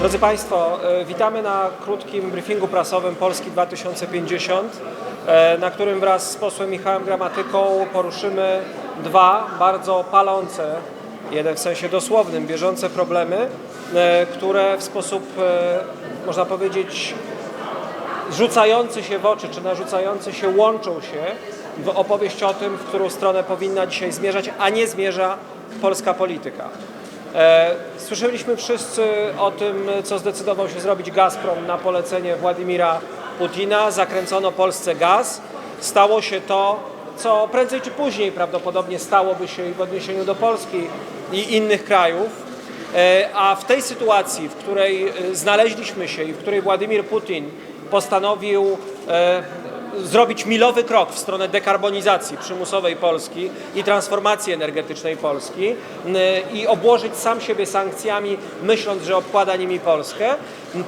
Drodzy Państwo, e, witamy na krótkim briefingu prasowym Polski 2050, e, na którym wraz z posłem Michałem Gramatyką poruszymy dwa bardzo palące, jeden w sensie dosłownym, bieżące problemy, e, które w sposób, można powiedzieć, rzucający się w oczy, czy narzucający się łączą się w opowieść o tym, w którą stronę powinna dzisiaj zmierzać, a nie zmierza polska polityka. E, Słyszeliśmy wszyscy o tym, co zdecydował się zrobić Gazprom na polecenie Władimira Putina. Zakręcono Polsce gaz. Stało się to, co prędzej czy później prawdopodobnie stałoby się w odniesieniu do Polski i innych krajów. E, A w tej sytuacji, w której e, znaleźliśmy się i w której Władimir Putin postanowił zrobić milowy krok w stronę dekarbonizacji przymusowej Polski i transformacji energetycznej Polski i obłożyć sam siebie sankcjami, myśląc, że obkłada nimi Polskę,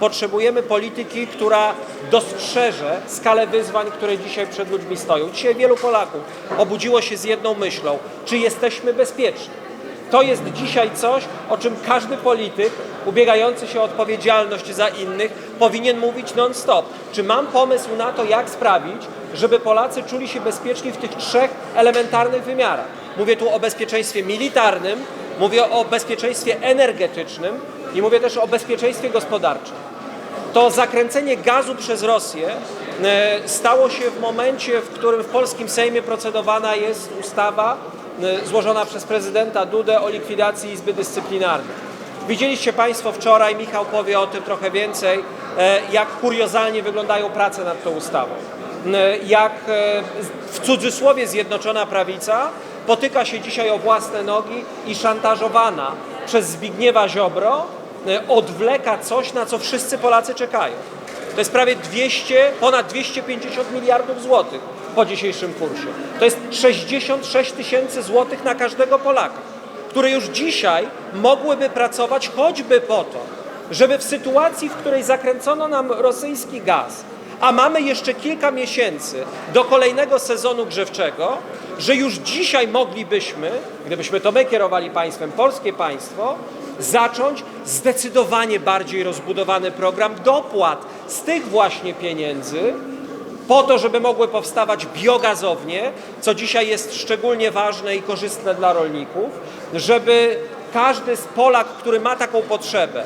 potrzebujemy polityki, która dostrzeże skalę wyzwań, które dzisiaj przed ludźmi stoją. Dzisiaj wielu Polaków obudziło się z jedną myślą, czy jesteśmy bezpieczni. To jest dzisiaj coś, o czym każdy polityk ubiegający się o odpowiedzialność za innych powinien mówić non-stop. Czy mam pomysł na to, jak sprawić, żeby Polacy czuli się bezpieczni w tych trzech elementarnych wymiarach? Mówię tu o bezpieczeństwie militarnym, mówię o bezpieczeństwie energetycznym i mówię też o bezpieczeństwie gospodarczym to zakręcenie gazu przez Rosję e, stało się w momencie, w którym w polskim Sejmie procedowana jest ustawa złożona przez prezydenta Dudę o likwidacji Izby Dyscyplinarnej. Widzieliście Państwo wczoraj, Michał powie o tym trochę więcej, e, jak kuriozalnie wyglądają prace nad tą ustawą. E, Jak e, w cudzysłowie Zjednoczona Prawica potyka się dzisiaj o własne nogi i szantażowana przez Zbigniewa Ziobro e, odwleka coś, na co wszyscy Polacy czekają. To jest prawie 200, ponad 250 miliardów złotych po dzisiejszym kursie. To jest 66 tysięcy złotych na każdego Polaka, które już dzisiaj mogłyby pracować choćby po to, żeby w sytuacji, w której zakręcono nam rosyjski gaz, a mamy jeszcze kilka miesięcy do kolejnego sezonu grzewczego, że już dzisiaj moglibyśmy, gdybyśmy to my kierowali państwem, polskie państwo, zacząć zdecydowanie bardziej rozbudowany program dopłat z tych właśnie pieniędzy, po to, żeby mogły powstawać biogazownie, co dzisiaj jest szczególnie ważne i korzystne dla rolników, żeby każdy z Polak, który ma taką potrzebę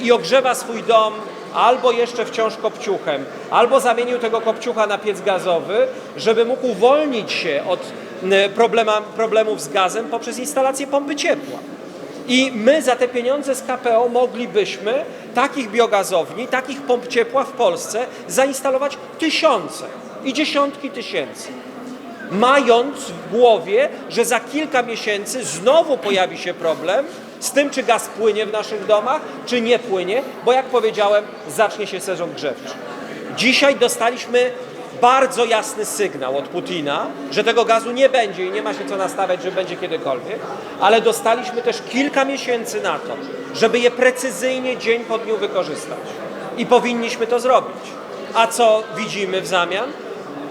i ogrzewa swój dom albo jeszcze wciąż kopciuchem, albo zamienił tego kopciucha na piec gazowy, żeby mógł uwolnić się od problemów z gazem poprzez instalację pompy ciepła. I my za te pieniądze z KPO moglibyśmy takich biogazowni, takich pomp ciepła w Polsce zainstalować tysiące i dziesiątki tysięcy. Mając w głowie, że za kilka miesięcy znowu pojawi się problem z tym, czy gaz płynie w naszych domach, czy nie płynie, bo jak powiedziałem, zacznie się sezon grzewczy. Dzisiaj dostaliśmy bardzo jasny sygnał od Putina, że tego gazu nie będzie i nie ma się co nastawiać, że będzie kiedykolwiek, ale dostaliśmy też kilka miesięcy na to, żeby je precyzyjnie dzień po dniu wykorzystać. I powinniśmy to zrobić. A co widzimy w zamian?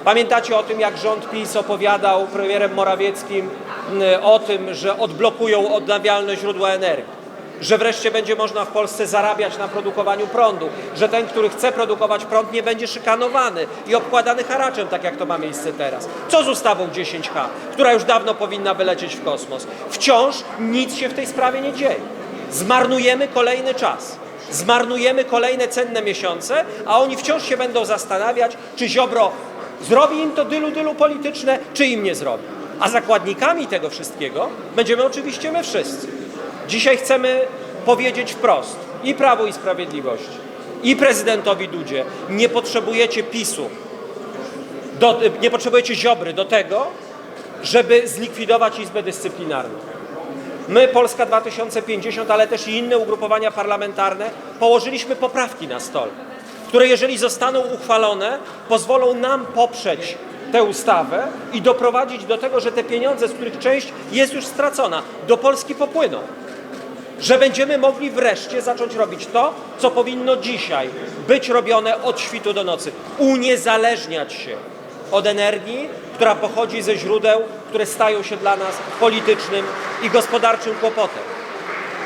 Pamiętacie o tym, jak rząd PiS opowiadał premierem Morawieckim m, o tym, że odblokują odnawialne źródła energii że wreszcie będzie można w Polsce zarabiać na produkowaniu prądu, że ten, który chce produkować prąd, nie będzie szykanowany i obkładany haraczem, tak jak to ma miejsce teraz. Co z ustawą 10H, która już dawno powinna wylecieć w kosmos? Wciąż nic się w tej sprawie nie dzieje. Zmarnujemy kolejny czas. Zmarnujemy kolejne cenne miesiące, a oni wciąż się będą zastanawiać, czy Ziobro zrobi im to dylu dylu polityczne, czy im nie zrobi. A zakładnikami tego wszystkiego będziemy oczywiście my wszyscy. Dzisiaj chcemy powiedzieć wprost i Prawu i Sprawiedliwości, i prezydentowi Dudzie, nie potrzebujecie PiSu, do, nie potrzebujecie Ziobry do tego, żeby zlikwidować Izbę Dyscyplinarną. My, Polska 2050, ale też i inne ugrupowania parlamentarne, położyliśmy poprawki na stole, które jeżeli zostaną uchwalone, pozwolą nam poprzeć tę ustawę i doprowadzić do tego, że te pieniądze, z których część jest już stracona, do Polski popłyną że będziemy mogli wreszcie zacząć robić to, co powinno dzisiaj być robione od świtu do nocy. Uniezależniać się od energii, która pochodzi ze źródeł, które stają się dla nas politycznym i gospodarczym kłopotem.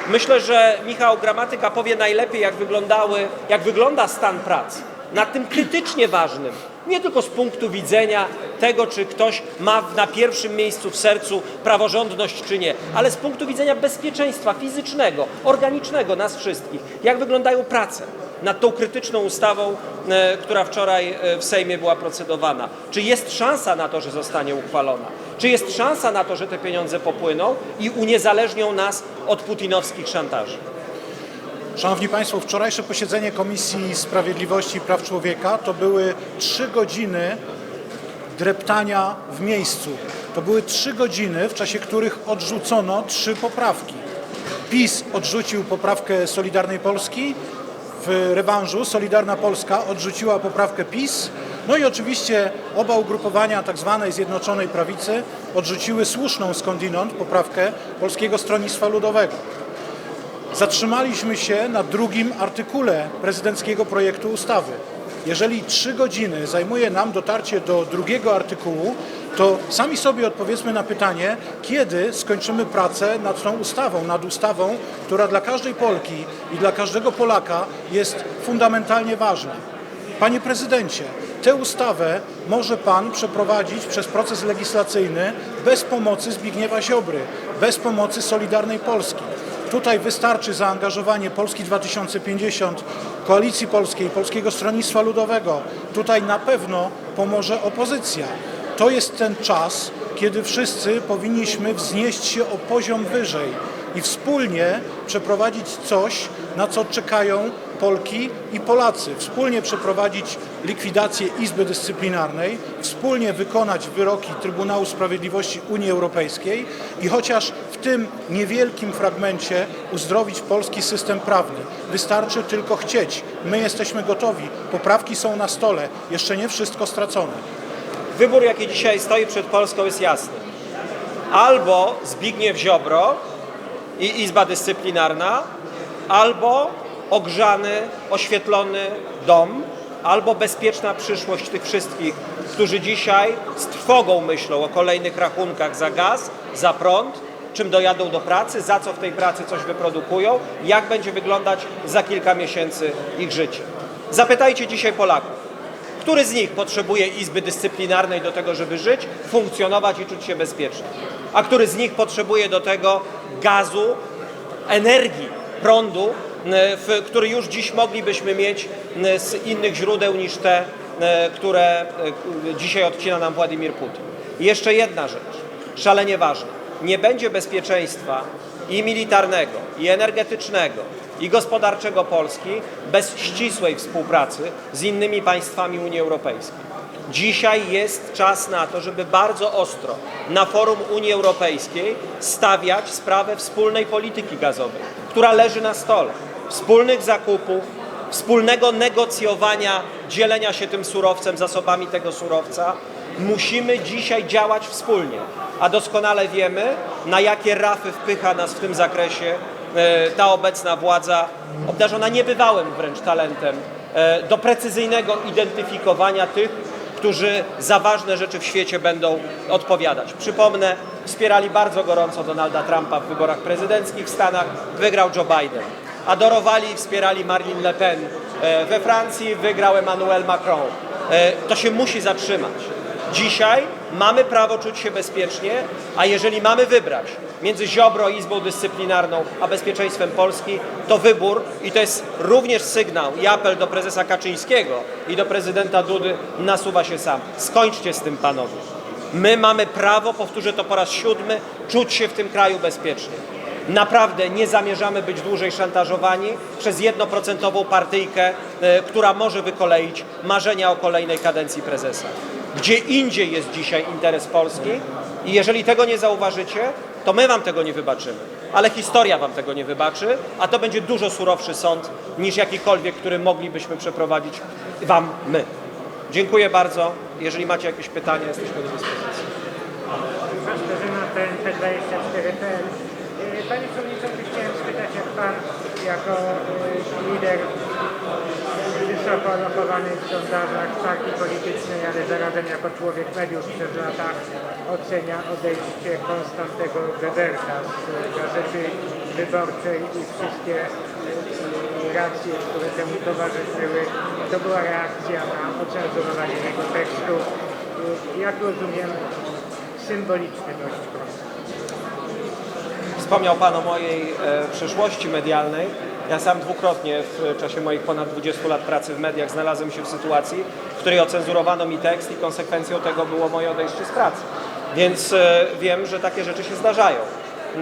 Myślę, że Michał Gramatyka powie najlepiej, jak, wyglądały, jak wygląda stan prac nad tym krytycznie ważnym, nie tylko z punktu widzenia tego, czy ktoś ma na pierwszym miejscu w sercu praworządność, czy nie, ale z punktu widzenia bezpieczeństwa fizycznego, organicznego nas wszystkich. Jak wyglądają prace nad tą krytyczną ustawą, e, która wczoraj e, w Sejmie była procedowana. Czy jest szansa na to, że zostanie uchwalona? Czy jest szansa na to, że te pieniądze popłyną i uniezależnią nas od putinowskich szantaży? Szanowni Państwo, wczorajsze posiedzenie Komisji Sprawiedliwości i Praw Człowieka to były trzy godziny dreptania w miejscu. To były trzy godziny, w czasie których odrzucono trzy poprawki. PiS odrzucił poprawkę Solidarnej Polski, w rewanżu Solidarna Polska odrzuciła poprawkę PiS, no i oczywiście oba ugrupowania tzw. Zjednoczonej Prawicy odrzuciły słuszną skądinąd poprawkę Polskiego Stronnictwa Ludowego. Zatrzymaliśmy się na drugim artykule prezydenckiego projektu ustawy. Jeżeli trzy godziny zajmuje nam dotarcie do drugiego artykułu, to sami sobie odpowiedzmy na pytanie, kiedy skończymy pracę nad tą ustawą, nad ustawą, która dla każdej Polki i dla każdego Polaka jest fundamentalnie ważna. Panie prezydencie, tę ustawę może pan przeprowadzić przez proces legislacyjny bez pomocy Zbigniewa Ziobry, bez pomocy Solidarnej Polski. Tutaj wystarczy zaangażowanie Polski 2050, Koalicji Polskiej, Polskiego Stronnictwa Ludowego. Tutaj na pewno pomoże opozycja. To jest ten czas, kiedy wszyscy powinniśmy wznieść się o poziom wyżej i wspólnie przeprowadzić coś, na co czekają Polki i Polacy. Wspólnie przeprowadzić likwidację Izby Dyscyplinarnej, wspólnie wykonać wyroki Trybunału Sprawiedliwości Unii Europejskiej i chociaż tym niewielkim fragmencie uzdrowić polski system prawny. Wystarczy tylko chcieć. My jesteśmy gotowi. Poprawki są na stole. Jeszcze nie wszystko stracone. Wybór, jaki dzisiaj stoi przed Polską, jest jasny. Albo Zbigniew Ziobro i Izba Dyscyplinarna, albo ogrzany, oświetlony dom, albo bezpieczna przyszłość tych wszystkich, którzy dzisiaj z trwogą myślą o kolejnych rachunkach za gaz, za prąd, czym dojadą do pracy, za co w tej pracy coś wyprodukują, jak będzie wyglądać za kilka miesięcy ich życie. Zapytajcie dzisiaj Polaków. Który z nich potrzebuje izby dyscyplinarnej do tego, żeby żyć, funkcjonować i czuć się bezpiecznie? A który z nich potrzebuje do tego gazu, energii, prądu, który już dziś moglibyśmy mieć z innych źródeł niż te, które dzisiaj odcina nam Władimir Putin? I jeszcze jedna rzecz, szalenie ważna. Nie będzie bezpieczeństwa i militarnego, i energetycznego, i gospodarczego Polski bez ścisłej współpracy z innymi państwami Unii Europejskiej. Dzisiaj jest czas na to, żeby bardzo ostro na forum Unii Europejskiej stawiać sprawę wspólnej polityki gazowej, która leży na stole. Wspólnych zakupów, wspólnego negocjowania, dzielenia się tym surowcem, zasobami tego surowca. Musimy dzisiaj działać wspólnie, a doskonale wiemy, na jakie rafy wpycha nas w tym zakresie e, ta obecna władza, obdarzona niebywałym wręcz talentem e, do precyzyjnego identyfikowania tych, którzy za ważne rzeczy w świecie będą odpowiadać. Przypomnę, wspierali bardzo gorąco Donalda Trumpa w wyborach prezydenckich w Stanach, wygrał Joe Biden. Adorowali i wspierali Marine Le Pen e, we Francji, wygrał Emmanuel Macron. To się musi zatrzymać. Dzisiaj mamy prawo czuć się bezpiecznie, a jeżeli mamy wybrać między Ziobro i Izbą Dyscyplinarną, a bezpieczeństwem Polski, to wybór i to jest również sygnał i apel do prezesa Kaczyńskiego i do prezydenta Dudy nasuwa się sam. Skończcie z tym, panowie. My mamy prawo, powtórzę to po raz siódmy, czuć się w tym kraju bezpiecznie. Naprawdę nie zamierzamy być dłużej szantażowani przez jednoprocentową partyjkę, e, która może wykoleić marzenia o kolejnej kadencji prezesa. Gdzie indziej jest dzisiaj interes Polski i jeżeli tego nie zauważycie, to my wam tego nie wybaczymy. Ale historia wam tego nie wybaczy, a to będzie dużo surowszy sąd niż jakikolwiek, który moglibyśmy przeprowadzić wam my. Dziękuję bardzo. Jeżeli macie jakieś pytania, jesteśmy do dyspozycji. Katarzyna TNP24.pl Y, Panie Przewodniczący, chciałem spytać, jak Pan jako y, lider wysoko lokowanych w sondażach partii politycznej, ale zarazem jako człowiek mediów przez lata ocenia odejście Konstantego Weberta z Gazety Wyborczej i wszystkie e, reakcje, które temu towarzyszyły. To była reakcja na ocenzurowanie jego tekstu. Jak rozumiem, symboliczny dość krok. Wspomniał Pan o mojej e, przeszłości medialnej. Ja sam dwukrotnie w czasie moich ponad 20 lat pracy w mediach znalazłem się w sytuacji, w której ocenzurowano mi tekst i konsekwencją tego było moje odejście z pracy. Więc e, wiem, że takie rzeczy się zdarzają.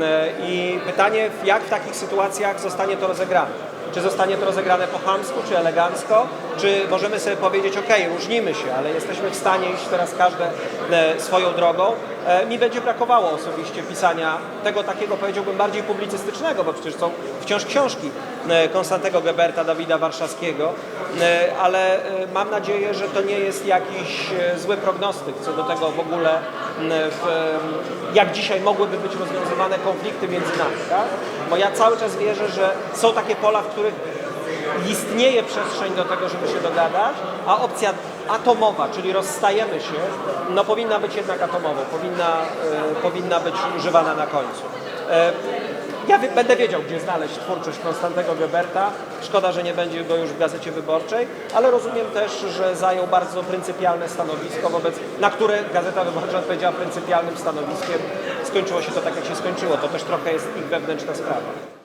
E, I pytanie, jak w takich sytuacjach zostanie to rozegrane? Czy zostanie to rozegrane po chamsku, czy elegancko? Czy możemy sobie powiedzieć, ok, różnimy się, ale jesteśmy w stanie iść teraz każde e, swoją drogą? E, Mi będzie brakowało osobiście pisania tego takiego, powiedziałbym, bardziej publicystycznego, bo przecież są wciąż książki e, Konstantego Geberta, Dawida Warszawskiego, e, ale mam nadzieję, że to nie jest jakiś zły prognostyk co do tego w ogóle, w, jak dzisiaj mogłyby być rozwiązywane konflikty między nami, tak? Bo ja cały czas wierzę, że są takie pola, w których istnieje przestrzeń do tego, żeby się dogadać, a opcja atomowa, czyli rozstajemy się, no powinna być jednak atomowa, powinna, e, powinna być używana na końcu. E, ja będę wiedział, gdzie znaleźć twórczość Konstantego Geberta. Szkoda, że nie będzie go już w Gazecie Wyborczej, ale rozumiem też, że zajął bardzo pryncypialne stanowisko, wobec, na które Gazeta Wyborcza odpowiedziała pryncypialnym stanowiskiem. Skończyło się to tak, jak się skończyło. To też trochę jest ich wewnętrzna sprawa.